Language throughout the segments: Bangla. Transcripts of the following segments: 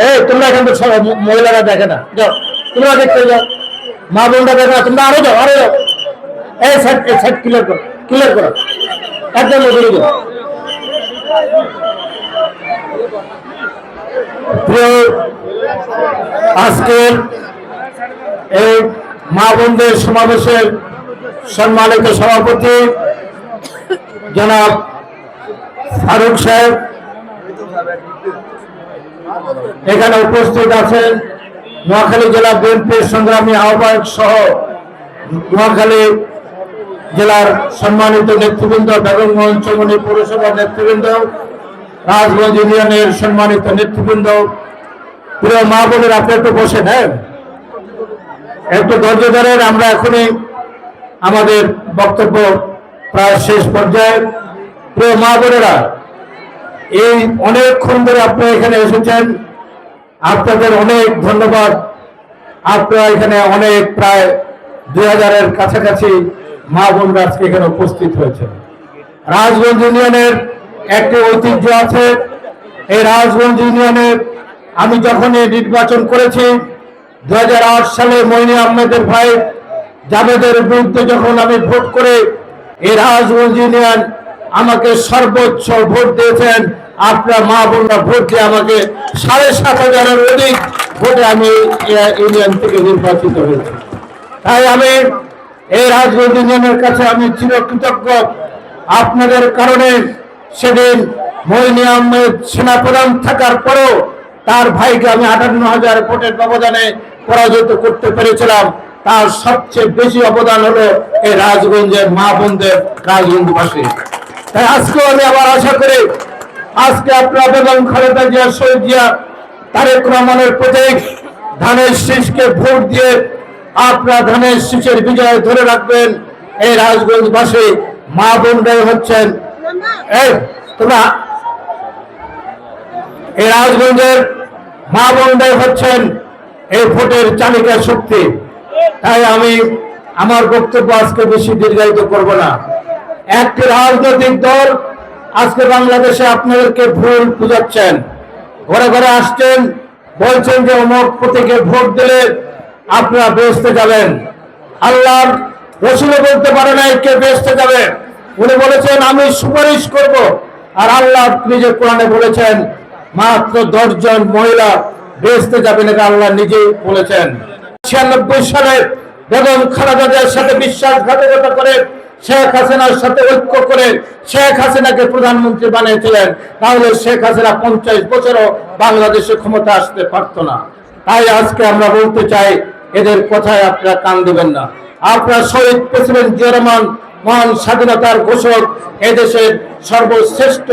এই, তোমরা এখান ম- মহিলারা দেখে না। তোমরা দেখতে যাও। মা বোনরা দেখে না, তোমরা আরও যাও আরও যাও। এই সাইড এই সাইড ক্লিয়ার করো ক্লিয়ার করো। একদম ওদিকে যাও আজকের এই মা বোনদের সমাবেশের সম্মানিত সভাপতি জনাব ফারুক সাহেব এখানে উপস্থিত আছেন নোয়াখালী জেলা বিএনপির সংগ্রামী আহ্বায়ক সহ নোয়াখালী জেলার সম্মানিত নেতৃবৃন্দ, বেগমগঞ্জ চমনি পৌরসভার নেতৃবৃন্দ, রাজগঞ্জ ইউনিয়নের সম্মানিত নেতৃবৃন্দ। প্রিয় মা বোনের, আপনি একটু বসেন হ্যাঁ? একটু ধৈর্য ধরেন, আমরা এখনই আমাদের বক্তব্য প্রায় শেষ পর্যায়ে। প্রিয় মা বোনেরা এই অনেকক্ষণ ধরে আপনারা এখানে এসেছেন। আপনাদের অনেক ধন্যবাদ। আপনারা এখানে অনেক প্রায় দুই হাজারের কাছাকাছি মা বোনরা আজকে এখানে উপস্থিত হয়েছে রাজগঞ্জ ইউনিয়নের একটি ঐতিহ্য আছে। এই রাজগঞ্জ ইউনিয়নের আমি যখন এই নির্বাচন করেছি দু হাজার আট সালে মইনি আহমেদের ভাই জাবেদের বিরুদ্ধে যখন আমি ভোট করে এই রাজগঞ্জ ইউনিয়ন আমাকে সর্বোচ্চ ভোট দিয়েছেন। আপনার মা বোনরা ভোট দিয়ে আমাকে সাড়ে সাত হাজারের অধিক ভোটে আমি ইউনিয়ন থেকে নির্বাচিত হয়েছি। তাই আমি এই রাজগঞ্জ ইউনিয়নের কাছে আমি চিরকৃতজ্ঞ। আপনাদের কারণে সেদিন মইনি আহমেদ সেনাপ্রধান থাকার পরেও তার ভাইকে আমি আটান্ন হাজার ভোটের ব্যবধানে পরাজিত করতে পেরেছিলাম। তার সবচেয়ে বেশি অবদান হলো এই রাজগঞ্জের মা বোনদের রাজগঞ্জবাসী তাই আজকেও আমি আবার আশা করি, আজকে আপনারা বেগম খালেদা জিয়া শহীদ জিয়া তারেক রহমানের প্রতীক ধানের শীষকে ভোট দিয়ে আপনারা ধানের শীষের বিজয় ধরে রাখবেন। এই রাজগঞ্জবাসী, মা বোনরাই হচ্ছেন। তোমরা এই রাজগঞ্জের মা বোনরাই হচ্ছেন এই ভোটের চালিকা শক্তি তাই আমি, আমার বক্তব্য আজকে বেশি দীর্ঘায়িত করব না। একটি রাজনৈতিক দল আজকে বাংলাদেশে আপনাদেরকে ভুল বুঝাচ্ছেন। ঘরে ঘরে আসছেন, বলছেন যে অমক প্রতীকে ভোট দিলে আপনারা বেসতে যাবেন। আল্লাহ রসুলও বলতে পারে নাই কে বেসতে যাবে। উনি বলেছেন, আমি সুপারিশ করব। আর আল্লাহ নিজে কোরআনে বলেছেন, মাত্র দশজন মহিলা বেসতে যাবেন এটা আল্লাহ নিজেই বলেছেন। ছিয়ানব্বই সালে বেগম খালেদা জিয়ার সাথে বিশ্বাসঘাতকতা করে শেখ হাসিনার সাথে ঐক্য করে শেখ হাসিনাকে প্রধানমন্ত্রী বানিয়েছিলেন, তাহলে শেখ হাসিনা পঞ্চাশ বছরও বাংলাদেশে ক্ষমতা আসতে পারতো না। তাই আজকে আমরা বলতে চাই, এদের কথায় আপনারা কান দেবেন না। আপনারা শহীদ প্রেসিডেন্ট জিয়া রহমান মহান স্বাধীনতার ঘোষক, এদেশের সর্বশ্রেষ্ঠ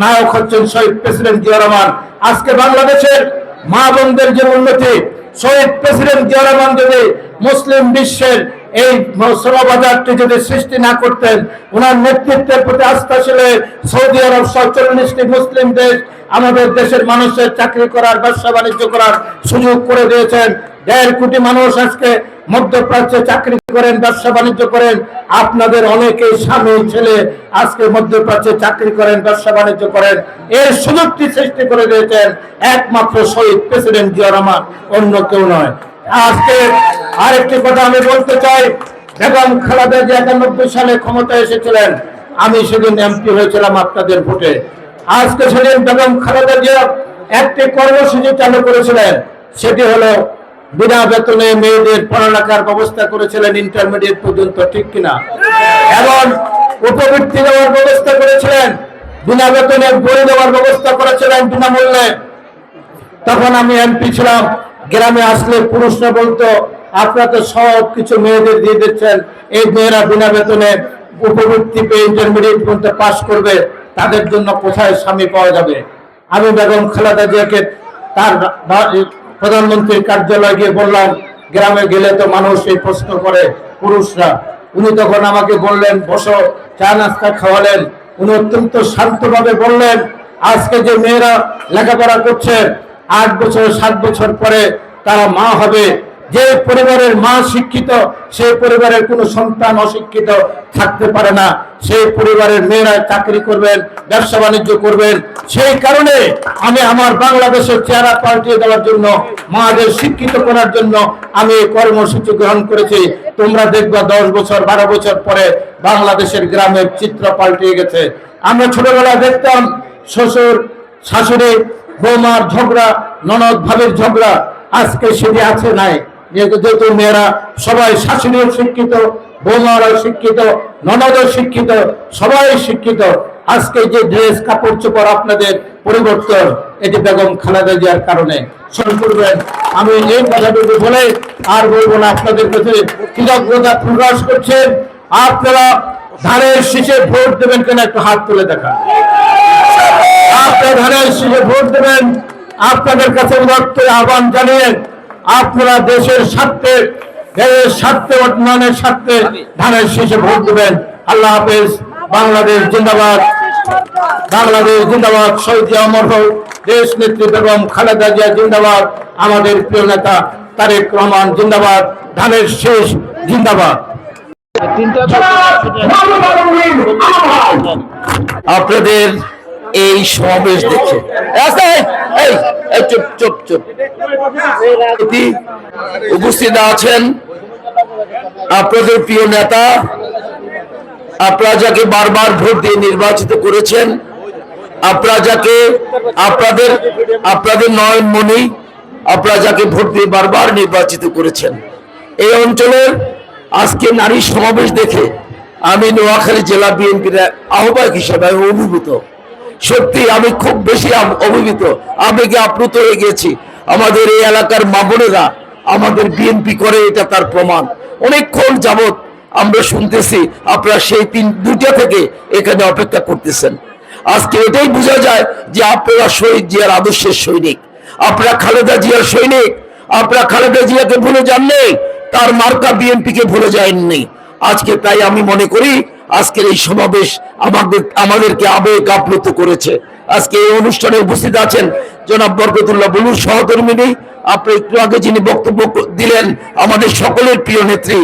নায়ক হচ্ছেন শহীদ প্রেসিডেন্ট জিয়া রহমান। আজকে বাংলাদেশের মা বোনদের যে উন্নতি, শহীদ প্রেসিডেন্ট জিয়া রহমান যদি মুসলিম বিশ্বের এই শ্রমবাজারটি যদি সৃষ্টি না করতেন ওনার নেতৃত্বের প্রতি আস্থা ছিল সৌদি আরব চল্লিশটি মুসলিম দেশ আমাদের দেশের মানুষের চাকরি করার, ব্যবসা বাণিজ্য করার সুযোগ করে দিয়েছেন। দেড় কোটি মানুষ আজকে মধ্যপ্রাচ্যে চাকরি করেন, ব্যবসা বাণিজ্য করেন। আপনাদের অনেকেই স্বামী, ছেলে আজকে মধ্যপ্রাচ্যে চাকরি করেন, ব্যবসা বাণিজ্য করেন। এর সুযোগটি সৃষ্টি করে দিয়েছেন একমাত্র শহীদ প্রেসিডেন্ট জিয়া রহমান, অন্য কেউ নয়। আজকে আরেকটি কথা আমি বলতে চাই। বেগম খালেদা জিয়া একানব্বই সালে ক্ষমতায় এসেছিলেন। আমি সেদিন এমপি হয়েছিলাম আপনাদের ভোটে। আজকে সেদিন বেগম খালেদা জিয়া একটি কর্মসূচি চালু করেছিলেন। সেটি হলো বিনা বেতনে মেয়েদের পড়ালেখার ব্যবস্থা করেছিলেন ইন্টারমিডিয়েট পর্যন্ত, ঠিক কিনা? এবং উপবৃত্তি দেওয়ার ব্যবস্থা করেছিলেন, বিনা বেতনে বই দেওয়ার ব্যবস্থা করেছিলেন বিনামূল্যে। তখন আমি এমপি ছিলাম। গ্রামে আসলে পুরুষরা বলতো, আপনারা তো সব কিছু মেয়েদের দিয়ে দিচ্ছেন। এই মেয়েরা বিনা বেতনে উপবৃত্তি পেয়ে ইন্টারমিডিয়েট পর্যন্ত পাশ করবে। তাদের জন্য কোথায় স্বামী পাওয়া যাবে? আমি বেগম খালেদা জিয়াকে তার প্রধানমন্ত্রীর কার্যালয়ে গিয়ে বললাম, গ্রামে গেলে তো মানুষ এই প্রশ্ন করে, পুরুষরা। উনি তখন আমাকে বললেন, বসো, চা নাস্তা খাওয়ালেন। উনি অত্যন্ত শান্তভাবে বললেন, আজকে যে মেয়েরা লেখাপড়া করছে আট বছর, সাত বছর পরে তারা মা হবে। যে পরিবারের মা শিক্ষিত সেই পরিবারের কোনো সন্তান অশিক্ষিত থাকতে পারে না। সেই পরিবারের মেয়েরা চাকরি করবেন, ব্যবসা বাণিজ্য করবেন। সেই কারণে আমি আমার বাংলাদেশের চেহারা পাল্টিয়ে দেওয়ার জন্য, মাদের শিক্ষিত করার জন্য আমি এই কর্মসূচি গ্রহণ করেছি। তোমরা দেখবা দশ বছর, বারো বছর পরে বাংলাদেশের গ্রামের চিত্র পাল্টিয়ে গেছে। আমরা ছোটবেলায় দেখতাম শ্বশুর, শাশুড়ি বৌমার ঝগড়া, ননদ ভাবের ঝগড়া, আজকে সেটি আছে নাই। যেহেতু মেয়েরা সবাই শাশুড়িও শিক্ষিত, বৌমারাও শিক্ষিত, ননদও শিক্ষিত, সবাই শিক্ষিত। আজকে যে ড্রেস, কাপড় চোপড় আপনাদের পরিবর্তন, এটি বেগম খালেদা জিয়ার কারণে। স্মরণ করবেন। আমি এই কথাটুকু বলে আর বলব না, আপনাদের কাছে কৃতজ্ঞতা প্রকাশ করছেন। আপনারা ধানের শীষে ভোট দেবেন কেন একটু হাত তুলে দেখা আপনারা ধানের শীষে ভোট দেবেন। আপনাদের কাছে আহ্বান জানিয়ে আপনারা দেশের স্বার্থে দেশের স্বার্থে উন্নয়নের স্বার্থে ধানের শীষে ভোট দেবেন। আল্লাহ হাফেজ। বাংলাদেশ জিন্দাবাদ। বাংলাদেশ জিন্দাবাদ। শহীদ অমর হোক দেশ নেত্রী বেগম খালেদা জিয়া জিন্দাবাদ। আমাদের প্রিয় নেতা তারেক রহমান জিন্দাবাদ। ধানের শেষ জিন্দাবাদ। আপনাদের এই সমাবেশ দেখে। উপস্থিত আছেন আপনাদের প্রিয় নেতা। আপনারা যাকে বারবার ভোট দিয়ে নির্বাচিত করেছেন, আপনারা যাকে, আপনাদের আপনাদের নয়নমণি, আপনারা যাকে ভোট দিয়ে বারবার নির্বাচিত করেছেন। এই অঞ্চলের আজকে নারী সমাবেশ দেখে আমি নোয়াখালী জেলা বিএনপির আহ্বায়ক হিসেবে অভিভূত। সত্যি, আমি খুব বেশি আম- অভিভূত। আবেগে আপ্লুত হয়ে গেছি? আমাদের এই এলাকার মা আমাদের বিএনপি করে, এটা তার প্রমাণ। অনেকক্ষণ যাবত আমরা শুনতেছি, আপনারা সেই তিন দুইটা থেকে এখানে অপেক্ষা করতেছেন। আজকে এটাই বোঝা যায় যে আপনারা শহীদ জিয়ার আদর্শের সৈনিক। আপনারা খালেদা জিয়ার সৈনিক। আপনারা খালেদা জিয়াকে ভুলে যাননি, তার মার্কা বিএনপি কে ভুলে যায়নি। আজকে তাই আমি মনে করি আজকের এই সমাবেশ আমাদের আমাদেরকে আবেগ আপ্লুত করেছে। আজকে এই অনুষ্ঠানে উপস্থিত আছেন জনাব বরকতুল্লাহ বলুর সহধর্মিনী। আপনি একটু আগে যিনি বক্তব্য দিলেন, আমাদের সকলের প্রিয় নেত্রী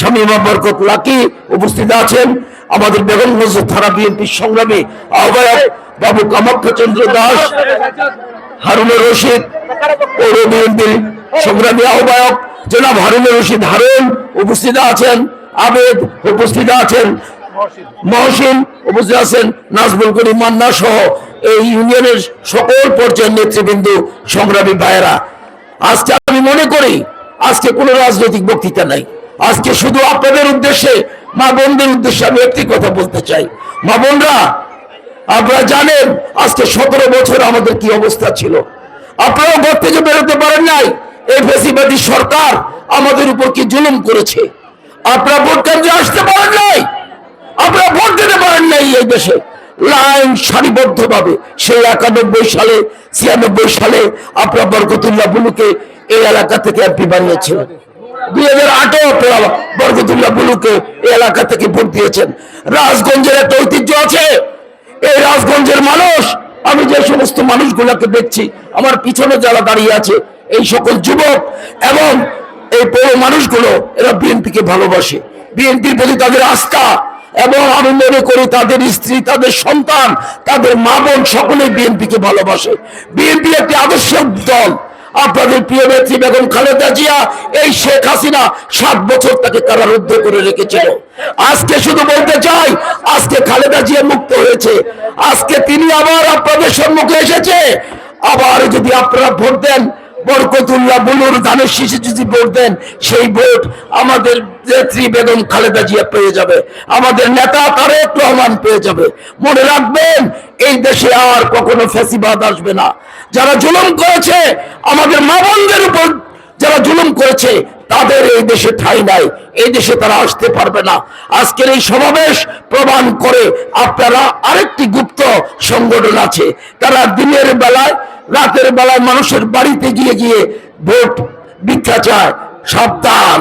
শামীমা বরকত লাকি উপস্থিত আছেন। আমাদের বেগমগঞ্জ থানা বিএনপির সংগ্রামী আহ্বায়ক বাবু কামাখ্য চন্দ্র দাস, হারুনুর রশিদ পৌর বিএনপির সংগ্রামী আহ্বায়ক জনাব হারুনুর রশিদ হারুন উপস্থিত আছেন। আবেদ উপস্থিত আছেন। মহসিন। উপস্থিত আছেন নাজমুল করিম মান্না সহ এই ইউনিয়নের সকল পর্যায়ের নেতৃবৃন্দ, সংগ্রামী ভাইয়েরা। আজকে আমি মনে করি, আজকে কোনো রাজনৈতিক বক্তৃতা নাই। আজকে শুধু আপনাদের উদ্দেশ্যে, মা বোনদের উদ্দেশ্যে আমি একটি কথা বলতে চাই। মা বোনরা, আপনারা জানেন, আজকে সতেরো বছর আমাদের কি অবস্থা ছিল। আপনারাও ঘর থেকে বেরোতে পারেন নাই। এই ফেসিবাদী সরকার আমাদের উপর কি জুলুম করেছে। আপনারা ভোট কেন্দ্রে আসতে পারেন নাই। আপনারা ভোট দিতে পারেন নাই এই দেশে। লাইন সারিবদ্ধ ভাবে সেই একানব্বই সালে, ছিয়ানব্বই সালে আপনারা বরকতুল্লাহ বুলুকে এই এলাকা থেকে এমপি বানিয়েছিলেন দুই হাজার আটে আপনারা বরকতুল্লাহ বুলুকে এই এলাকা থেকে ভোট দিয়েছেন। রাজগঞ্জের একটা ঐতিহ্য আছে। এই রাজগঞ্জের মানুষ, আমি যে সমস্ত মানুষগুলোকে দেখছি, আমার পিছনে যারা দাঁড়িয়ে আছে, এই সকল যুবক এবং এই পৌর মানুষগুলো, এরা বিএনপিকে ভালোবাসে। বিএনপির প্রতি তাদের আস্থা এবং আমি মনে করি তাদের স্ত্রী, তাদের সন্তান, তাদের মা বোন সকলে বিএনপিকে ভালোবাসে। বিএনপি একটি আদর্শ দল। আপনাদের প্রিয় নেত্রী বেগম খালেদা জিয়া এই শেখ হাসিনা সাত বছর তাকে কারারুদ্ধ করে রেখেছিল। আজকে শুধু বলতে চাই, আজকে খালেদা জিয়া মুক্ত হয়েছে। আজকে তিনি আবার আপনাদের সম্মুখে এসেছে। আবার যদি আপনারা ভোট দেন বরকতুল্লাহ বুলুর ধানের শীষে যদি ভোট দেন, সেই ভোট আমাদের নেত্রী বেগম খালেদা জিয়া পেয়ে যাবে। আমাদের নেতা তারেক রহমান পেয়ে যাবে। মনে রাখবেন, এই দেশে আর কখনো ফ্যাসিবাদ আসবে না। যারা জুলুম করেছে, আমাদের মা বোনদের উপর যারা জুলুম করেছে, তাদের এই দেশে ঠাই নাই। এই দেশে তারা আসতে পারবে না। আজকের এই সমাবেশ প্রমাণ করে আপনারা আরেকটি গুপ্ত সংগঠন আছে। তারা দিনের বেলায় রাতের বেলায় মানুষের বাড়িতে গিয়ে গিয়ে ভোট ভিক্ষা চায় সাবধান।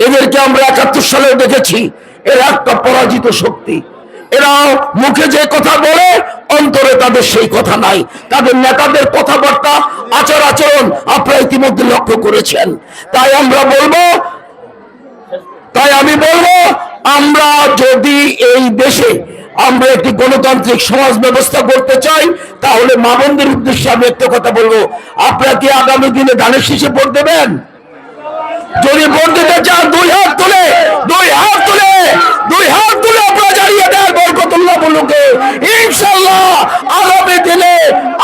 এদেরকে আমরা একাত্তর সালে দেখেছি, এরা একটা পরাজিত শক্তি। এরা মুখে যে কথা বলে, অন্তরে তাদের সেই কথা নাই। তাদের নেতাদের কথাবার্তা, আচার আচরণ আপনারা ইতিমধ্যে লক্ষ্য করেছেন। তাই আমরা বলব, তাই আমি বলব, আমরা যদি এই দেশে আমরা একটি গণতান্ত্রিক সমাজ ব্যবস্থা করতে চাই, তাহলে মা উদ্দেশ্যে আমি একটা কথা বলব। আপনারা কি আগামী দিনে ধানের শীষে ভোট দেবেন? যদি ভোট দিতে চান, দুই হাত তুলে, দুই হাত তুলে, দুই হাত তুলে আপনারা জানিয়ে দেন বরকতুল্লাহ বলুকে ইনশাল্লাহ আগামী দিনে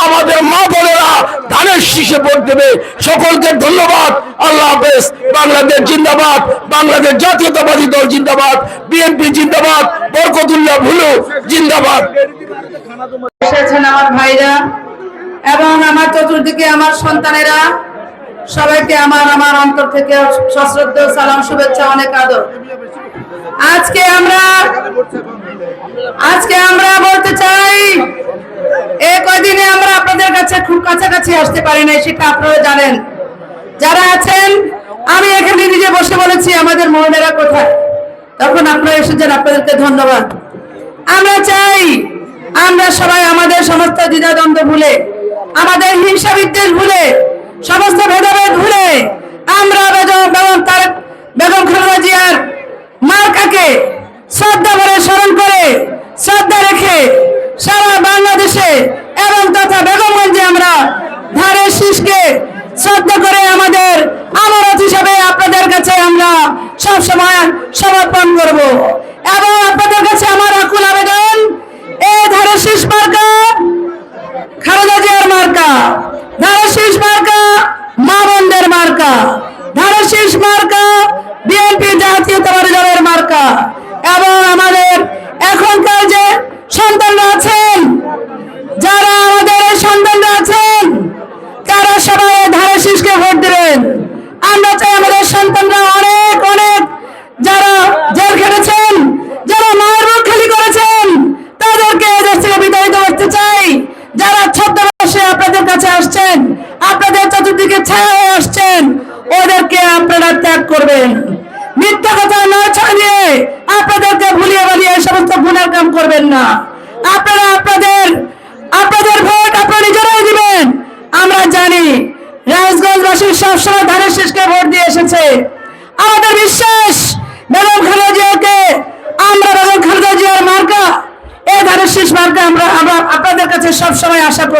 আমাদের মা বোনেরা দেবে। সকলকে ধন্যবাদ। আল্লাহ হাফেজ। বাংলাদেশ জিন্দাবাদ। বাংলাদেশ জাতীয়তাবাদী দল জিন্দাবাদ। বিএনপি জিন্দাবাদ। বরকতুল্লাহ ভুলু জিন্দাবাদ। আমার ভাইরা এবং আমার চতুর্দিকে আমার সন্তানেরা। সবাইকে আমার আমার অন্তর থেকে সশ্রদ্ধ সালাম, শুভেচ্ছা, অনেক আদর। আজকে আমরা আজকে আমরা বলতে চাই, এ কয়দিনে আমরা আপনাদের কাছে খুব কাছাকাছি আসতে পারি নাই, সেটা আপনারা জানেন। যারা আছেন, আমি এখানে নিজে বসে বলেছি, আমাদের মহিলারা কোথায়? তখন আপনারা এসেছেন, আপনাদেরকে ধন্যবাদ। আমরা চাই, আমরা সবাই আমাদের সমস্ত দ্বিধাদ্বন্দ্ব ভুলে, আমাদের হিংসা বিদ্বেষ ভুলে, সমস্ত ভেদাভেদ ভুলে, আমরা বেগম তারেক বেগম খালেদা জিয়ার মার্কাকে শ্রদ্ধা করে স্মরণ করে, শ্রদ্ধা রেখে সারা বাংলাদেশে এবং তথা বেগমগঞ্জে আমরা ধারের শীষকে শ্রদ্ধা করে আমাদের আমানত হিসাবে আপনাদের কাছে আমরা সব সময় সমর্পণ করব এবং আপনাদের কাছে আমার আকুল আবেদন এই ধারের শীষ মার্কা খালেদা জিয়ার মার্কা ধারের শীষ মার্কা মা বোনদের মার্কা ধারের শীষ মার্কা বিএনপি জাতীয়তাবাদী দলের মার্কা এবং আমাদের এখনকার যে সন্তানরা আছেন যারা আমাদের এই সন্তানরা আছেন তারা সবাই ধারে শীষকে ভোট দেবেন আমরা চাই আমাদের সন্তানরা অনেক অনেক যারা জেল খেটেছেন যারা মায়ের মুখ খালি করেছেন তাদেরকে এই দেশ থেকে বিতাড়িত করতে চাই যারা ছদ্মবেশে আপনাদের কাছে আসছেন আপনাদের চতুর্দিকে ছায়া হয়ে আসছেন ওদেরকে আপনারা ত্যাগ করবেন মিথ্যা কথা না ছাড়িয়ে আপনাদেরকে ভুলিয়ে বালিয়ে এই সমস্ত গুণের কাম করবেন না আপনারা আপনাদের আপনাদের ভোট আপনারা নিজেরাই দিবেন আমরা জানি রাজগঞ্জবাসী সবসময় ধানের শীষকে ভোট দিয়ে এসেছে আমাদের বিশ্বাস বেগম খালেদা জিয়াকে আমরা বেগম খালেদা জিয়ার মার্কা এই ধানের শীষ মার্কা আমরা আমরা আপনাদের কাছে সবসময় আশা করব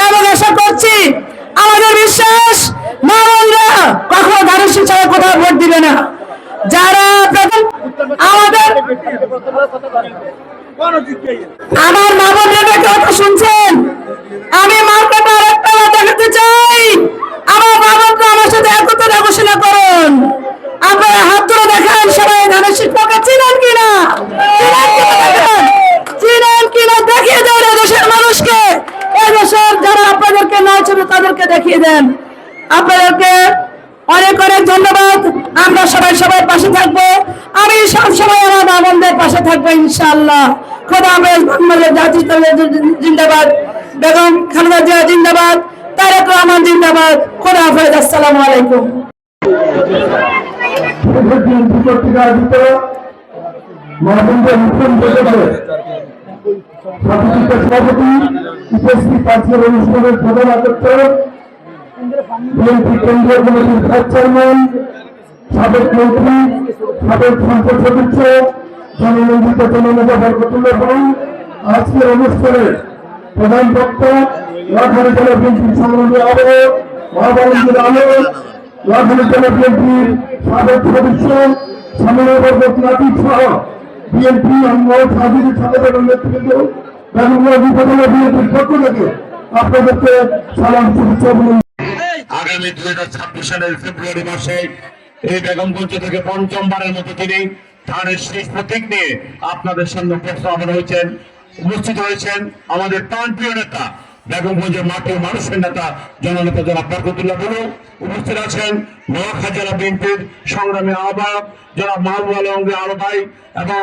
এবং আশা করছি আমাদের বিশ্বাস মা বোনরা কখনো ধানের শীষ ছাড়া কোথাও ভোট দিবে না যারা প্রথম আমাদের আমার মা বোনেরা কথা শুনছেন আমি মার্কেটে আরেকটা দেখাতে চাই আমার মা বোনরা আমার সাথে একত্রে ঘোষণা করুন আপনারা হাত ধরে দেখান সবাই ধানের শিক্ষককে চিনেন কিনা চিনেন কিনা দেখান। চিনেন কিনা দেখিয়ে দেন এই দেশের মানুষকে এই দেশের যারা আপনাদেরকে নয় ছবি দেন আপনাদেরকে অনেক অনেক ধন্যবাদ। আমরা সবাই সবার পাশে থাকব। আমি সব সময় আমার মা পাশে থাকব, ইনশাআল্লাহ। খোদা বাংলাদেশ জাতীয় জিন্দাবাদ। বেগম খালেদা জিয়া জিন্দাবাদ, তারেক রহমান জিন্দাবাদ। খোদা হাফেজ, আসসালামু আলাইকুম। সভাপতি, উপস্থিত আজকের অনুষ্ঠানের প্রধান আকর্ষক বিএনপি কেন্দ্রীয় কমিটির ভাইস চেয়ারম্যান, সাবেক মন্ত্রী, সাবেক সংসদ সদস্য জনমন্ত্রিত জননেতা বরকতুল্লাহ খান আজকের অনুষ্ঠানের প্রধান বক্তা, রাজধানী জেলা বিএনপির সংগ্রামী আহ্বায়ক মহাবারন্দের আলোক রাজধানী জেলা বিএনপির সাবেক সদস্য সমন্বয়বর্গ নাতিক সহ বিএনপি সাজিদের সাধারণ উপজেলা বিএনপির পক্ষ থেকে আপনাদেরকে সালাম, শুভেচ্ছা আগামী দুই হাজার ছাব্বিশ সালের ফেব্রুয়ারি মাসে এই বেগমগঞ্জ থেকে পঞ্চমবারের মতো তিনি ধানের শেষ প্রতীক নিয়ে আপনাদের সামনে উপস্থাপন হয়েছেন, উপস্থিত হয়েছেন আমাদের প্রাণপ্রিয় নেতা বেগমগঞ্জের মাঠে মানুষের নেতা, জননেতা জনাব বরকতুল্লাহ বলু উপস্থিত আছেন নোয়াখা জেলা বিএনপির সংগ্রামী আহ্বায়ক জনাব মাহবুব আলমগীর আলো ভাই এবং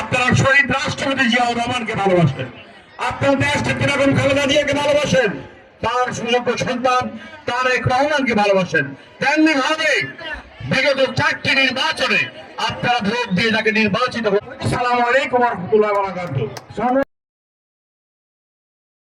আপনারা শহীদ রাষ্ট্রপতি জিয়াউর রহমানকে ভালোবাসেন। আপনার দেশকে কীরকম খালেদা জিয়াকে ভালোবাসেন? তার সুযোগ্য সন্তান তার এক রহমানকে ভালোবাসেন। তেমনি ভাবে বিগত চারটি নির্বাচনে আপনারা ভোট দিয়ে তাকে নির্বাচিত সালাম আলাইকুম রহমতুল্লাহ